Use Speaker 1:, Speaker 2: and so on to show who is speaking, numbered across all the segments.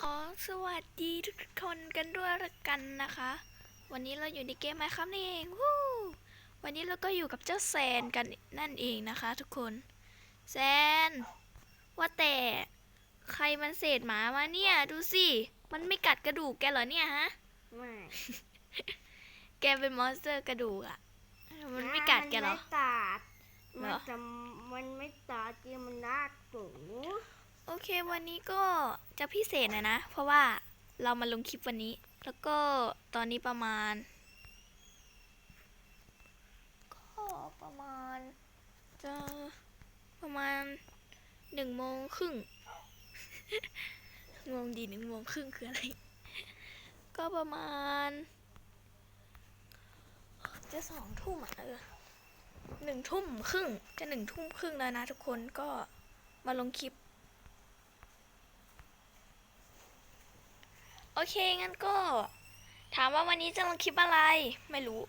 Speaker 1: ขอสวัสดีทุกคนกันด้วยละกันนะคะ วันนี้เราอยู่ในเกมไหมครับนี่เองวู้วันนี้เราก็อยู่กับเจ้าแซนกันนั่นเองนะคะ ทุกคนแซนว่าแต่ใครมันเศษหมามาเนี่ย ดูสิมันไม่กัดกระดูกแกเหรอเนี่ยฮะ
Speaker 2: ไม่
Speaker 1: แกเป็นมอนสเตอร์กระดูกอะมันไม่กัดแกเหรอ
Speaker 2: มันไม่กัด
Speaker 1: เหร
Speaker 2: มัน
Speaker 1: อ
Speaker 2: จะมันไม่กัดจริงมันน่าสู
Speaker 1: โอเควันนี้ก็จะพิเศษหนะนะ เพราะว่าเรามาลงคลิปวันนี้ แล้วก็ตอนนี้ประมาณ ก็ประมาณ จะประมาณหนึ่งโมงครึ่งงงดีหนึ่งโมงครึ่งคืออะไร ก็ประมาณ จะสองทุ่มอะเออหนึ่งทุ่มครึ่งจะหนึ่งทุ่มครึ่งแล้วนะทุกคนก็มาลงคลิป อเค งั้นก็ ถามว่าวันนี้จะลงคลิปอะไร ไม่รู้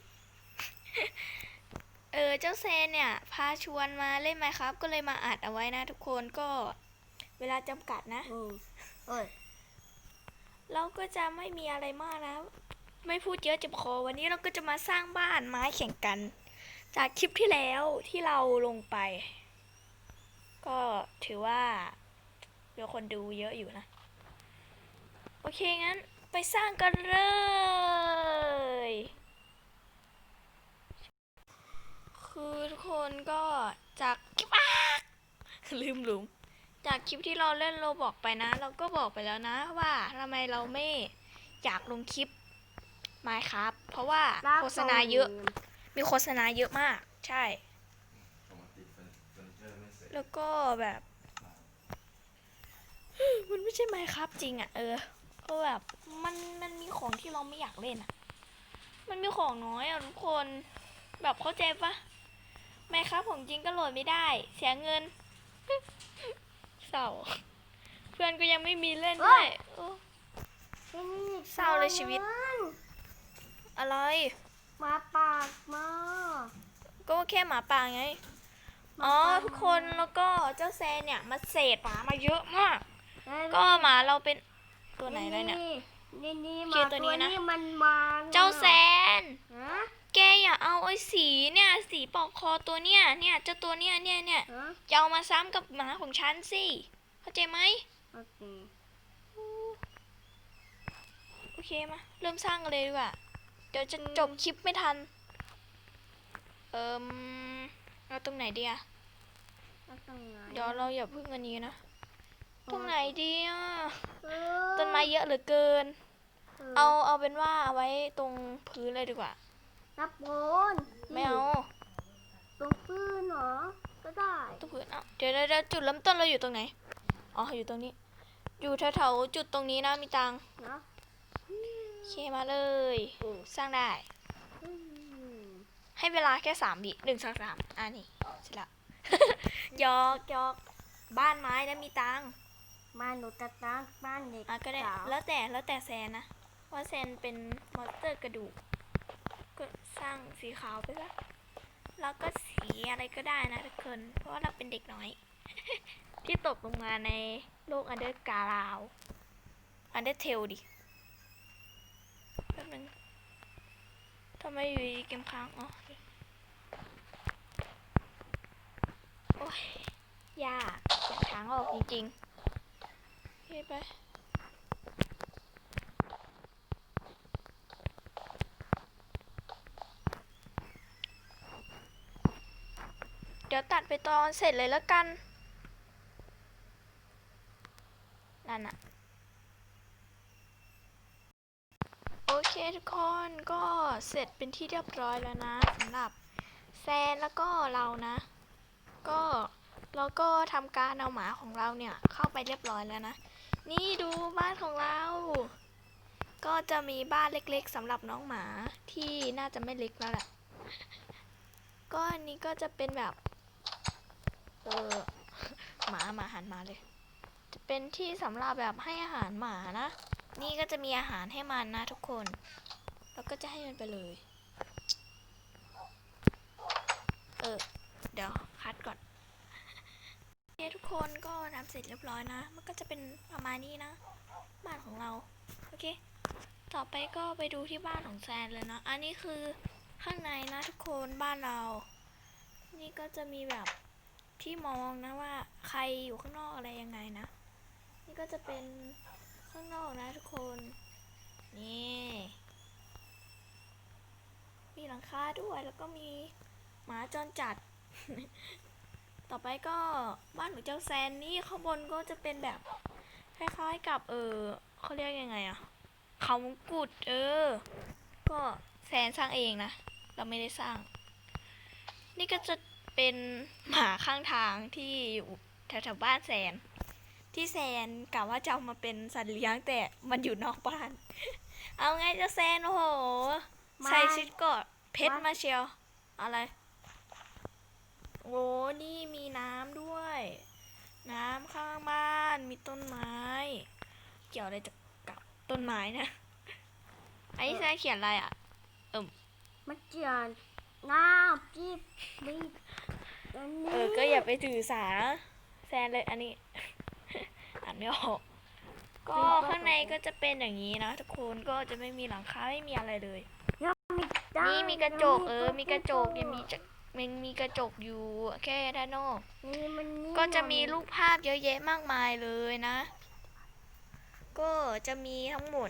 Speaker 1: เออ เจ้าเซนเนี่ย พาชวนมาเล่นไหมครับ ก็เลยมาอัดเอาไว้นะทุกคนก็เวลาจำกัดนะ
Speaker 2: อืมเอ้ย
Speaker 1: เราก็จะไม่มีอะไรมากนะ ไม่พูดเยอะเจ็บคอ วันนี้เราก็จะมาสร้างบ้านไม้แข่งกัน จากคลิปที่แล้วที่เราลงไป ก็ถือว่ามีคนดูเยอะอยู่นะโอ เคงั้นไปสร้างกันเลย คือทุกคนก็จากคลิปลืมหลุม จากคลิปที่เราเล่นโรบอกไปนะ เราก็บอกไปแล้วนะว่าทำไมเราไม่อยากลงคลิปไมาครับ เพราะว่าโฆษณาเยอะ มีโฆษณาเยอะมาก ใช่ แล้วก็แบบ มันไม่ใช่ไมครับจริงอะ่ะ เออ ก็แบบมันมันมีของที่เราไม่อยากเล่นอะ่ะ มันมีของน้อยอะทุกคนแบบเข้าใจปะไมครับของจริงก็โหลดไม่ได้ เสียเงินเศร้าเพื่อนก็ยังไม่มีเล่นด้วยเออ
Speaker 2: ที่นี่
Speaker 1: เศร้าเลยชีวิต
Speaker 2: มัน
Speaker 1: อะไร
Speaker 2: หมาปากมา
Speaker 1: ก็แค่หมาป่าไงอ๋อทุกคนแล้วก็เจ้าแซนเนี่ยมาเศษหมามาเยอะมาก ก็หมาเราเป็น ตัวไหนแล้วเนี่ย
Speaker 2: นี่นี่ห
Speaker 1: เค
Speaker 2: มา
Speaker 1: ตัว
Speaker 2: ตั
Speaker 1: นี้
Speaker 2: ว
Speaker 1: นะ
Speaker 2: นี้มันมา
Speaker 1: เจ้าแซน
Speaker 2: ฮะ
Speaker 1: แกอย่าเอาไอ้สีเนี่ย สีปอกคอตัวเนี่ยเนี่ยเจ้าตัวเนี่ยเนี่ยเนี่ย
Speaker 2: ฮะ
Speaker 1: อย่าเอามาซ้ำกับหมาของฉันสิ เข้าใจไหม
Speaker 2: โอเค
Speaker 1: โอเคมา เริ่มสร้างกันเลยดีกว่า เดี๋ยวจะจบคลิปไม่ทัน เอิมเอาตรงไหนดีอะ
Speaker 2: เอาตรงไหน
Speaker 1: เดี๋ยวเราอย่าพึ่งอันนี้นะ ตรงไหนดีอะ
Speaker 2: เออ
Speaker 1: ต้นไม้เยอะเหลือเกิน เอาเอาเป็นว่าเอาไว้ตรงพื้นเลยดีกว่า
Speaker 2: นับโบน
Speaker 1: ไม่เอา
Speaker 2: ตรงพื้นเหรอ ก็ได้
Speaker 1: ตรงพื้นเอาเดี๋ยวเดี๋ยวเดี๋ยวจุดเริ่มต้นเราอยู่ตรงไหน อ๋ออยู่ตรงนี้ อยู่แถวๆจุดตรงนี้นะมีตังค์
Speaker 2: นะ
Speaker 1: โอเคมาเลย สร้างได้
Speaker 2: อืม
Speaker 1: ให้เวลาแค่สามวิหนึ่งสองสามอ่านี่เสร็จแล้วหยอกหยอกบ้านไม้นะมีตังค์
Speaker 2: มาหนูจะตั้งบ้านเด็ก
Speaker 1: อะก็ได้
Speaker 2: สาว
Speaker 1: แล้วแต่ แล้วแต่แซนนะ ว่าแซนเป็นมอนสเตอร์กระดูก ก็สร้างสีขาวไปซะแล้วก็สีอะไรก็ได้นะทุกคน เพราะว่าเราเป็นเด็กน้อย ที่ตกลงมาในโลกอันเดอร์การาว อันเดอร์เทลดิ แป๊บนึงทำไมอยู่ดีๆเกมค้าง อ๋อ โอเคโอ้ยยากอยากทางออกจริงๆโอเคไปเดี๋ยวตัดไปตอนเสร็จเลยแล้วกัน นั่นอะโอเคทุกคนก็เสร็จเป็นที่เรียบร้อยแล้วนะสำหรับแซนแล้วก็เรานะ ก็เราก็ทำการเอาหมาของเราเนี่ยเข้าไปเรียบร้อยแล้วนะ นี่ดูบ้านของเรา ก็จะมีบ้านเล็กๆสำหรับน้องหมาที่น่าจะไม่เล็กแล้วแหละ ก็อันนี้ก็จะเป็นแบบ เออหมาหมาหันมาเลย จะเป็นที่สำหรับแบบให้อาหารหมานะ นี่ก็จะมีอาหารให้มันนะทุกคน แล้วก็จะให้มันไปเลย เออ เดี๋ยวคัดก่อน คทุกคนก็ทำเสร็จเรียบร้อยนะ มันก็จะเป็นประมาณนี้นะ บ้านของเรา โอเค ต่อไปก็ไปดูที่บ้านของแซนเลยนะ อันนี้คือข้างในนะทุกคนบ้านเรา นี่ก็จะมีแบบที่มองนะว่าใครอยู่ข้างนอกอะไรยังไงนะ นี่ก็จะเป็นข้างนอกนะทุกคน นี่ มีหลังคาด้วยแล้วก็มีหมาจรจัด ต่อไปก็บ้านของเจ้าแซนนี่ข้างบนก็จะเป็นแบบคล้ายๆกับเออเขาเรียกยังไงอะเขามงกุฎเออ ก็แซนสร้างเองนะ เราไม่ได้สร้าง นี่ก็จะเป็นหมาข้างทางที่อยู่แถวๆบ้านแซน ที่แซนกะว่าจะเอามาเป็นสัตว์เลี้ยงแต่มันอยู่นอกบ้าน เอาไงเจ้าแซนโอ้โห
Speaker 2: มา
Speaker 1: ใส่ชุดเกาะเพชรมาเชียว อะไร โอ้นี่มีน้ำด้วย น้ำข้างบ้านมีต้นไม้ เกี่ยวอะไรจะกับต้นไม้นะไอ้แซนเขียนอะไรอะ
Speaker 2: มันเจียนน้ำจีบบีบอันนี้
Speaker 1: เออก็อย่าไปถือสาแซนเลยอันนี้อ่านไม่ออกก็ข้างในก็จะเป็นอย่างนี้นะทุกคนก็จะไม่มีหลังคาไม่มีอะไรเลย
Speaker 2: ได้
Speaker 1: นี่มีกระจกเออ มีกระจกยังมีจะ มันมีกระจกอยู่แค่ด้านนอก
Speaker 2: นี่มันนี่
Speaker 1: ก็จะมีรูปภาพเยอะแยะมากมายเลยนะ ก็จะมีทั้งหมด